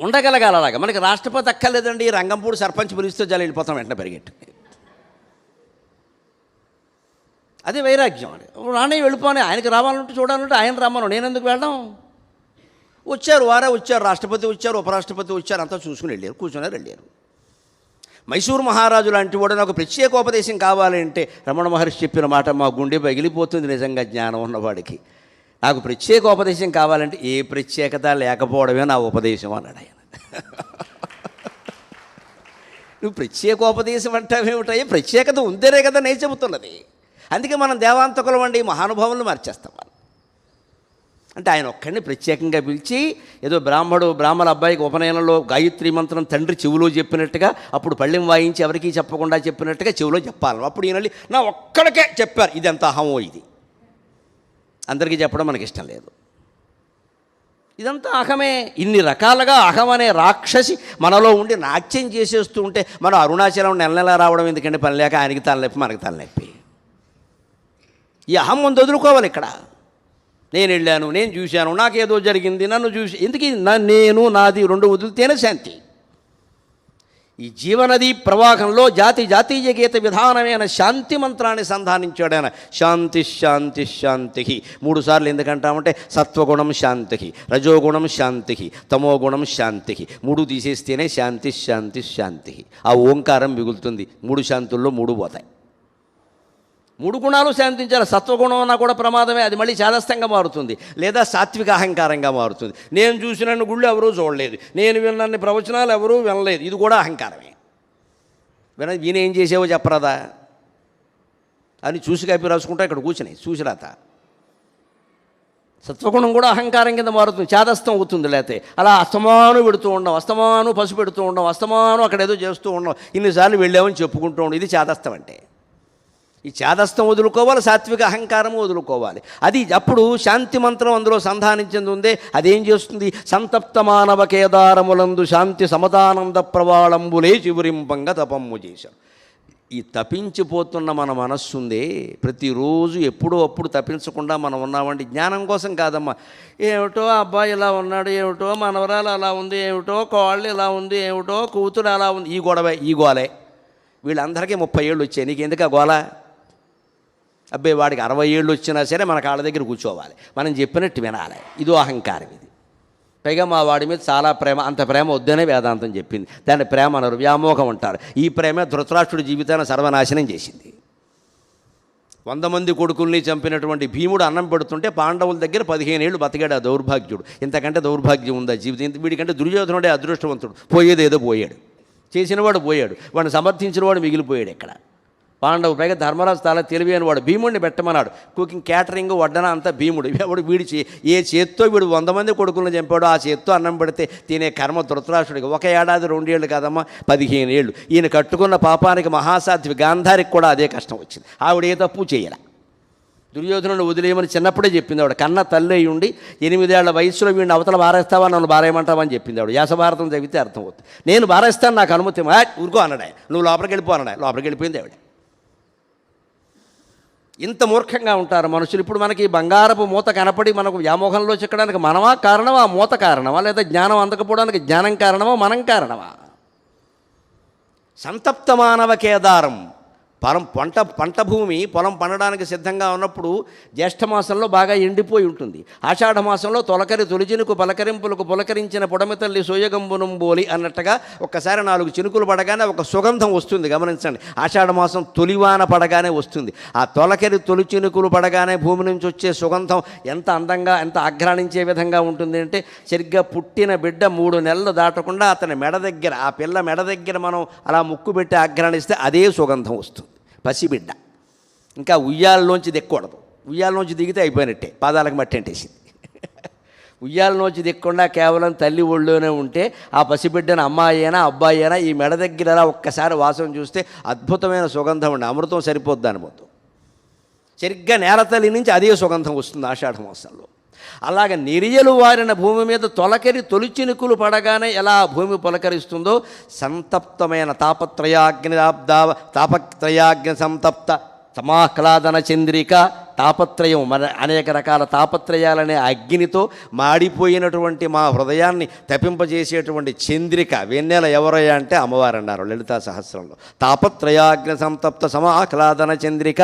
ఉండగలగాలి అలాగా మనకి రాష్ట్రపతి అక్కర్లేదండి రంగంపూడి సర్పంచ్ పిలిస్తే జల వెళ్ళిపోతాం వెంటనే పరిగెట్టు. అదే వైరాగ్యం అని రాణి వెళ్ళిపోని ఆయనకి రావాలంటే చూడాలంటే ఆయన రమ్మను. నేను ఎందుకు వెళ్ళడం? వచ్చారు వారే వచ్చారు రాష్ట్రపతి వచ్చారు ఉపరాష్ట్రపతి వచ్చారు అంతా చూసుకుని వెళ్ళారు కూర్చున్నారు వెళ్ళారు. మైసూరు మహారాజు లాంటి వాడు నాకు ప్రత్యేకోపదేశం కావాలంటే రమణ మహర్షి చెప్పిన మాట మా గుండె పగిలిపోతుంది నిజంగా జ్ఞానం ఉన్నవాడికి. నాకు ప్రత్యేకోపదేశం కావాలంటే ఏ ప్రత్యేకత లేకపోవడమే నా ఉపదేశం అన్నాడు ఆయన. నువ్వు ప్రత్యేకోపదేశం అంటావేమిటాయి ప్రత్యేకత ఉందేనే కదా నేను చెబుతున్నది. అందుకే మనం దేవాంతకులం అండి మహానుభావులను మార్చేస్తాం మనం. అంటే ఆయన ఒక్కడిని ప్రత్యేకంగా పిలిచి ఏదో బ్రాహ్మడు బ్రాహ్మణ అబ్బాయికి ఉపనయనంలో గాయత్రి మంత్రం తండ్రి చెవిలో చెప్పినట్టుగా అప్పుడు పళ్ళెం వాయించి ఎవరికీ చెప్పకుండా చెప్పినట్టుగా చెవిలో చెప్పాలి. అప్పుడు ఈయన నా ఒక్కడికే చెప్పారు ఇది అహమో ఇది. అందరికీ చెప్పడం మనకి ఇష్టం లేదు. ఇదంతా అహమే ఇన్ని రకాలుగా అహం అనే రాక్షసి మనలో ఉండి నాట్యం చేసేస్తూ ఉంటే మనం అరుణాచలం నెల నెల రావడం ఎందుకంటే పని లేక ఆయనకి తలనొప్పి మనకి తలనొప్పి ఈ అహం ముందు వదులుకోవాలి ఇక్కడ. నేను వెళ్ళాను నేను చూశాను నాకేదో జరిగింది నన్ను చూసి ఎందుకు నేను నాది రెండు వదిలితేనే శాంతి. ఈ జీవనది ప్రవాహంలో జాతి జాతీయ గీత విధానమైన శాంతి మంత్రాన్ని సంధానించాడు ఆయన. శాంతి శాంతి శాంతి మూడు సార్లు ఎందుకంటామంటే సత్వగుణం శాంతి రజోగుణం శాంతి తమోగుణం శాంతి మూడు తీసేస్తేనే శాంతి శాంతి శాంతి ఆ ఓంకారం మిగులుతుంది. మూడు శాంతుల్లో మూడు పోతాయి. మూడు గుణాలు శాంతించాలి. సత్వగుణం అన్నా కూడా ప్రమాదమే అది మళ్ళీ చాదస్తంగా మారుతుంది. లేదా సాత్విక అహంకారంగా మారుతుంది. నేను చూసినన్ని గుళ్ళు ఎవరూ చూడలేదు. నేను విన్నన్ని ప్రవచనాలు ఎవరూ వినలేదు. ఇది కూడా అహంకారమే. విన ఈయన ఏం చెప్పరాదా? అని చూసి కాపీ రాసుకుంటా ఇక్కడ కూర్చున్నాయి చూసిరాత సత్వగుణం కూడా అహంకారం కింద మారుతుంది. చాదస్తం అవుతుంది లేతే. అలా అస్తమాను పెడుతూ ఉండడం అస్తమాను పసుపు పెడుతూ ఉండడం అస్తమాను అక్కడ ఏదో చేస్తూ ఉండడం ఇన్నిసార్లు వెళ్ళామని చెప్పుకుంటూ ఉండడం ఇది చాదస్తం అంటే. ఈ చాదస్తం వదులుకోవాలి సాత్విక అహంకారం వదులుకోవాలి. అది అప్పుడు శాంతి మంత్రం అందులో సంధానించింది ఉందే అదేం చేస్తుంది? సంతప్త మానవ కేదారములందు శాంతి సమతానంద ప్రవాళంబులే చివురింపంగా తపమ్ము చేశారు ఈ తపించిపోతున్న మన మనస్సు ఉందే ప్రతిరోజు ఎప్పుడో అప్పుడు తప్పించకుండా మనం ఉన్నామండి జ్ఞానం కోసం కాదమ్మా. ఏమిటో అబ్బాయి ఇలా ఉన్నాడు ఏమిటో మనవరాలు అలా ఉంది ఏమిటో కోళ్ళు ఇలా ఉంది ఏమిటో కూతురు అలా ఉంది. ఈ గొడవ ఈ గోలే. వీళ్ళందరికీ ముప్పై ఏళ్ళు వచ్చాయి నీకు ఎందుకు ఆ గోల? అబ్బాయి వాడికి అరవై ఏళ్ళు వచ్చినా సరే మన కాళ్ళ దగ్గర కూర్చోవాలి. మనం చెప్పినట్టు వినాలి. ఇదో అహంకారం ఇది. పైగా మా వాడి మీద చాలా ప్రేమ అంత ప్రేమ వద్దనే వేదాంతం చెప్పింది. దాన్ని ప్రేమ అనరు వ్యామోహం అంటారు. ఈ ప్రేమ ధృతరాష్ట్రుడి జీవితాన్ని సర్వనాశనం చేసింది. వంద మంది కొడుకుల్ని చంపినటువంటి భీముడు అన్నం పెడుతుంటే పాండవుల దగ్గర పదిహేను ఏళ్ళు బతికాడు ఆ దౌర్భాగ్యుడు. ఇంతకంటే దౌర్భాగ్యం ఉందా జీవితం వీడికంటే దుర్యోధనుడే అదృష్టవంతుడు. పోయేదేదో పోయాడు. చేసినవాడు పోయాడు. వాడిని సమర్థించినవాడు మిగిలిపోయాడు ఇక్కడ పాండవు పైగా ధర్మరాజు చాలా తెలివి అని వాడు. భీముడిని పెట్టమన్నాడు. కుకింగ్ క్యాటరింగ్ వడ్డన అంతా భీముడు. ఎవడు వీడిచి ఏ చేత్తో వీడు వంద మంది కొడుకులను చంపాడు ఆ చేత్తో అన్నం పెడితే తినే కర్మ ధృతరాష్ట్రుడికి. ఒక ఏడాది రెండేళ్ళు కాదమ్మా పదిహేను ఏళ్ళు. ఈయన కట్టుకున్న పాపానికి మహాసాధ్వి గాంధారికి కూడా అదే కష్టం వచ్చింది. ఆవిడ ఏ తప్పు చేయలే. దుర్యోధనుడు వదిలేయమని చిన్నప్పుడే చెప్పింది ఆవిడ. కన్న తల్లి అయి ఉండి ఎనిమిదేళ్ళ వయసులో వీడిని అవతల బారేస్తావా నన్ను బారేయమంటావని అని చెప్పింది ఆవిడ. యాసభారతం చదివితే అర్థమవుతుంది. నేను బారేస్తాను నాకు అనుమతి ఊరుకో అన్నాడు నువ్వు లోపలికి వెళ్ళిపో అన్నాడు లోపలికి వెళ్ళిపోయింది ఆవిడ. ఇంత మూర్ఖంగా ఉంటారు మనుషులు. ఇప్పుడు మనకి బంగారపు మూత కనపడి మనకు వ్యామోహంలో చిక్కడానికి మనమా కారణమా? ఆ మూత కారణమా? లేదా జ్ఞానం అందకపోవడానికి జ్ఞానం కారణమా? మనం కారణమా? సంతప్త మానవ కేదారం. పొలం పంట పంట భూమి పొలం పండడానికి సిద్ధంగా ఉన్నప్పుడు జ్యేష్ఠమాసంలో బాగా ఎండిపోయి ఉంటుంది. ఆషాఢ మాసంలో తొలకరి తొలిచినుకు పలకరింపులకు పులకరించిన పొడమితల్లి తల్లి బోలి అన్నట్టుగా ఒక్కసారి నాలుగు చినుకులు పడగానే ఒక సుగంధం వస్తుంది. గమనించండి. ఆషాఢ మాసం తొలివాన పడగానే వస్తుంది. ఆ తొలకరి తొలి చినుకులు పడగానే భూమి నుంచి వచ్చే సుగంధం ఎంత అందంగా ఎంత ఆగ్రాణించే విధంగా ఉంటుంది అంటే సరిగ్గా పుట్టిన బిడ్డ మూడు నెలలు దాటకుండా అతని మెడ దగ్గర ఆ పిల్ల మెడ దగ్గర మనం అలా ముక్కు పెట్టి ఆగ్రాణిస్తే అదే సుగంధం వస్తుంది. పసిబిడ్డ. ఇంకా ఉయ్యాలలోంచి దిక్కకూడదు ఉయ్యాలలోంచి దిగితే అయిపోయినట్టే. పాదాలకు మట్టి అంటేసింది. ఉయ్యాలలోంచి దిక్కకుండా కేవలం తల్లి ఒళ్ళోనే ఉంటే ఆ పసిబిడ్డను అమ్మాయి అయినా అబ్బాయి అయినా ఈ మెడ దగ్గర అలా ఒక్కసారి వాసన చూస్తే అద్భుతమైన సుగంధం ఉండి. అమృతం సరిపోద్ది అనుభూతం సరిగ్గా నేలతల్లి నుంచి అదే సుగంధం వస్తుంది ఆషాఢ మాసంలో. అలాగ నిరియలు వారిన భూమి మీద తొలకరి తొలిచినుకులు పడగానే ఎలా భూమి పులకరిస్తుందో? సంతప్తమైన తాపత్రయాగ్ని తాపత్రయాగ్ని సంతప్త సమాహ్లాదన చంద్రిక తాపత్రయం మన అనేక రకాల తాపత్రయాలనే అగ్నితో మాడిపోయినటువంటి మా హృదయాన్ని తప్పింపజేసేటువంటి చంద్రిక వెన్నెల ఎవరయ్యా అంటే అమ్మవారు అన్నారు లలితా సహస్రంలో. తాపత్రయాగ్ని సంతప్త సమాహ్లాదన చంద్రిక.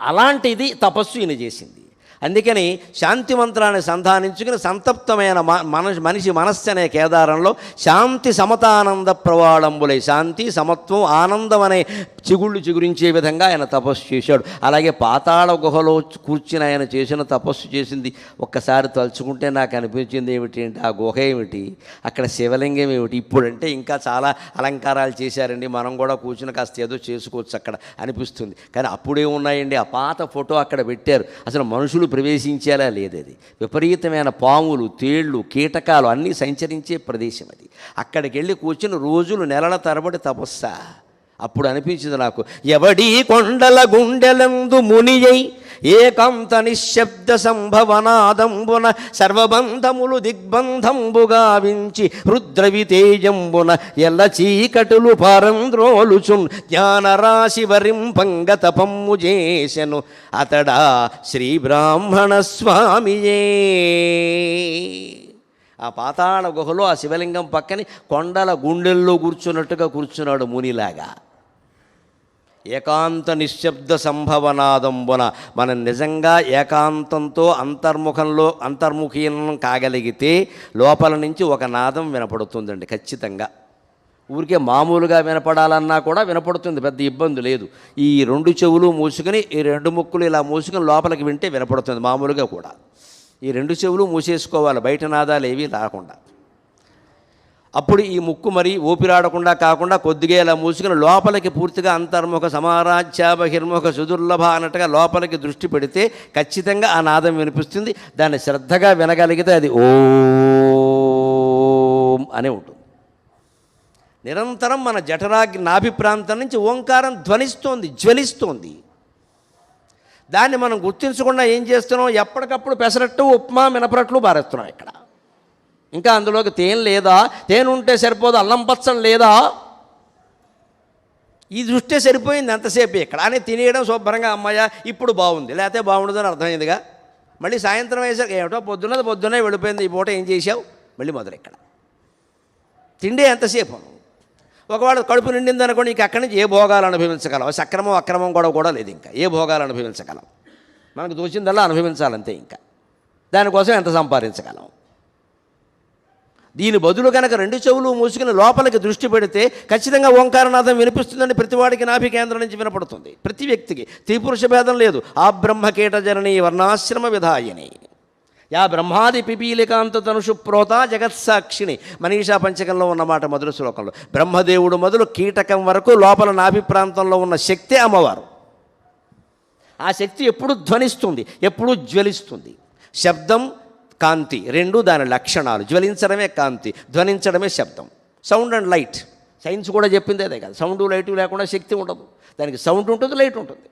అలాంటిది తపస్సు ఈయన చేసింది. అందుకని శాంతి మంత్రాన్ని సంధానించుకుని సంతప్తమైన మ- మన మనిషి మనస్సు అనే కేదారంలో శాంతి సమతానంద ప్రవాళంబులై శాంతి సమత్వం ఆనందం అనే చిగుళ్ళు చిగురించే విధంగా ఆయన తపస్సు చేశాడు. అలాగే పాతాళ గుహలో కూర్చుని ఆయన చేసిన తపస్సు చేసింది. ఒక్కసారి తలుచుకుంటే నాకు అనిపించింది ఏమిటి అంటే ఆ గుహ ఏమిటి? అక్కడ శివలింగం ఏమిటి? ఇప్పుడంటే ఇంకా చాలా అలంకారాలు చేశారండి. మనం కూడా కూర్చుని కాస్త ఏదో చేసుకోవచ్చు అక్కడ అనిపిస్తుంది. కానీ అప్పుడే ఉన్నాయండి ఆ పాత ఫోటో అక్కడ పెట్టారు. అసలు మనుషులు ప్రవేశించేలా లేదు అది. విపరీతమైన పాములు తేళ్ళు కీటకాలు అన్నీ సంచరించే ప్రదేశం అది. అక్కడికి వెళ్ళి కూర్చుని రోజులు నెలల తరబడి తపస్సా. అప్పుడు అనిపించింది నాకు ఎవడీ కొండల గుండెలందు మునియై ఏకాంత నిశ్శబ్ద సంభవనాదంబున సర్వబంధములు దిగ్బంధంబుగా వించి రుద్రవితేజంబున ఎల్ల చీకటులు పారంద్రోలుచున్ జ్ఞానరాశి వరింపంగ తపమ్ము చేసెను. అతడా శ్రీ బ్రాహ్మణ స్వామియే. ఆ పాతాళ గుహలో ఆ శివలింగం పక్కని కొండల గుండెల్లో కూర్చున్నట్టుగా కూర్చున్నాడు మునిలాగా. ఏకాంత నిశ్శబ్ద సంభవనాదంబున మనం నిజంగా ఏకాంతంతో అంతర్ముఖంలో అంతర్ముఖీనం కాగలిగితే లోపల నుంచి ఒక నాదం వినపడుతుందండి ఖచ్చితంగా. ఊరికే మామూలుగా వినపడాలన్నా కూడా వినపడుతుంది పెద్ద ఇబ్బంది లేదు. ఈ రెండు చెవులు మూసుకొని ఈ రెండు ముక్కులు ఇలా మూసుకొని లోపలికి వింటే వినపడుతుంది మామూలుగా కూడా. ఈ రెండు చెవులు మూసేసుకోవాలి బయట నాదాలు ఏవి రాకుండా. అప్పుడు ఈ ముక్కు మరి ఊపిరాడకుండా కాకుండా కొద్దిగా ఇలా మూసుకుని లోపలికి పూర్తిగా అంతర్ముఖ సమారాధ్య బహిర్ముఖ సుదుర్లభ అన్నట్టుగా లోపలికి దృష్టి పెడితే ఖచ్చితంగా ఆ నాదం వినిపిస్తుంది. దాన్ని శ్రద్ధగా వినగలిగితే అది ఓం అనే ఉంటుంది. నిరంతరం మన జఠరాగ్ని నాభి ప్రాంతం నుంచి ఓంకారం ధ్వనిస్తోంది జ్వలిస్తోంది. దాన్ని మనం గుర్తించకుండా ఏం చేస్తున్నాం? ఎప్పటికప్పుడు పెసరట్టు ఉప్మా మినపరట్లు బారేస్తున్నాం ఇక్కడ. ఇంకా అందులోకి తేనె లేదా? తేనె ఉంటే సరిపోదు అల్లం పచ్చడి లేదా? ఈ దృష్టే సరిపోయింది ఎంతసేపు ఇక్కడ. అని తినేయడం శుభ్రంగా అమ్మాయ? ఇప్పుడు బాగుంది. లేకపోతే బాగుండదని అర్థమైందిగా? మళ్ళీ సాయంత్రం అయ్యేసరికి ఏమిటో? పొద్దున్నది పొద్దున్నే వెళ్ళిపోయింది ఈ పూట ఏం చేసావు మళ్ళీ మొదలు ఇక్కడ. తిండి ఎంతసేపు? ఒకవేళ కడుపు నిండింది అనుకోండి ఇంక అక్కడి నుంచి ఏ భోగాలు అనుభవించగలం సక్రమం అక్రమం కూడా కూడా లేదు ఇంకా. ఏ భోగాలు అనుభవించగలం మనకు దోచిందల్లా అనుభవించాలంతే ఇంకా. దానికోసం ఎంత సంపాదించగలం? దీని బదులు కనుక రెండు చెవులు మూసుకుని లోపలికి దృష్టి పెడితే ఖచ్చితంగా ఓంకారనాథం వినిపిస్తుందని ప్రతివాడికి నాభి కేంద్రం నుంచి వినపడుతుంది. ప్రతి వ్యక్తికి త్రిపురుష భేదం లేదు. ఆ బ్రహ్మకీట జనని వర్ణాశ్రమ విధాయిని. యా బ్రహ్మాది పిపీలికాంత తనుషు ప్రోత జగత్సాక్షిని మనీషా పంచకంలో ఉన్నమాట మొదటి శ్లోకంలో. బ్రహ్మదేవుడు మొదలు కీటకం వరకు లోపల నాభి ప్రాంతంలో ఉన్న శక్తి అమ్మవారు. ఆ శక్తి ఎప్పుడు ధ్వనిస్తుంది ఎప్పుడు జ్వలిస్తుంది. శబ్దం కాంతి రెండు దాని లక్షణాలు. జ్వలించడమే కాంతి ధ్వనించడమే శబ్దం. Sound and light. సైన్స్ కూడా చెప్పింది అదే కదా. సౌండ్ లైట్ లేకుండా శక్తి ఉండదు. దానికి సౌండ్ ఉంటుంది లైట్ ఉంటుంది.